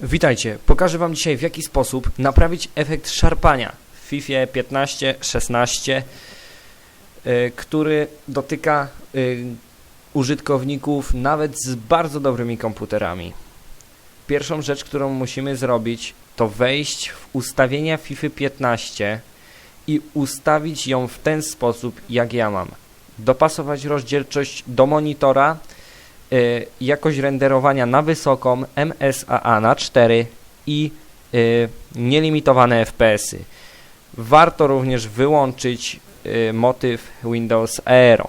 Witajcie, pokażę Wam dzisiaj w jaki sposób naprawić efekt szarpania w FIFA 15, 16, y, który dotyka y, użytkowników nawet z bardzo dobrymi komputerami. Pierwszą rzecz, którą musimy zrobić, to wejść w ustawienia FIFA 15 i ustawić ją w ten sposób, jak ja mam. Dopasować rozdzielczość do monitora, jakość renderowania na wysoką, MSAA na 4 i y, nielimitowane FPS-y. Warto również wyłączyć y, motyw Windows Aero.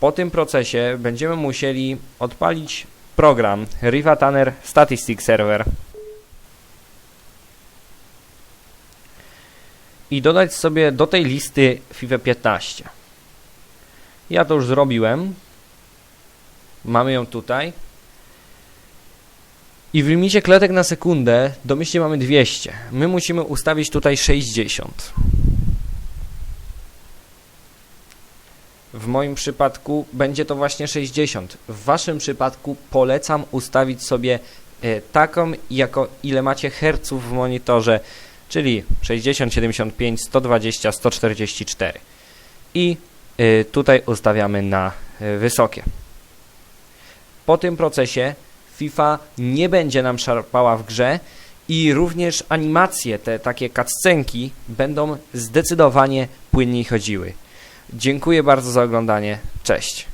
Po tym procesie będziemy musieli odpalić program Riva Tanner Statistic Server i dodać sobie do tej listy FIFA 15. Ja to już zrobiłem. Mamy ją tutaj. I w limicie kletek na sekundę domyślnie mamy 200. My musimy ustawić tutaj 60. W moim przypadku będzie to właśnie 60. W waszym przypadku polecam ustawić sobie e, taką, jako ile macie herców w monitorze, czyli 60, 75, 120, 144. I tutaj ustawiamy na y, wysokie. Po tym procesie FIFA nie będzie nam szarpała w grze i również animacje, te takie cutscenki będą zdecydowanie płynniej chodziły. Dziękuję bardzo za oglądanie. Cześć.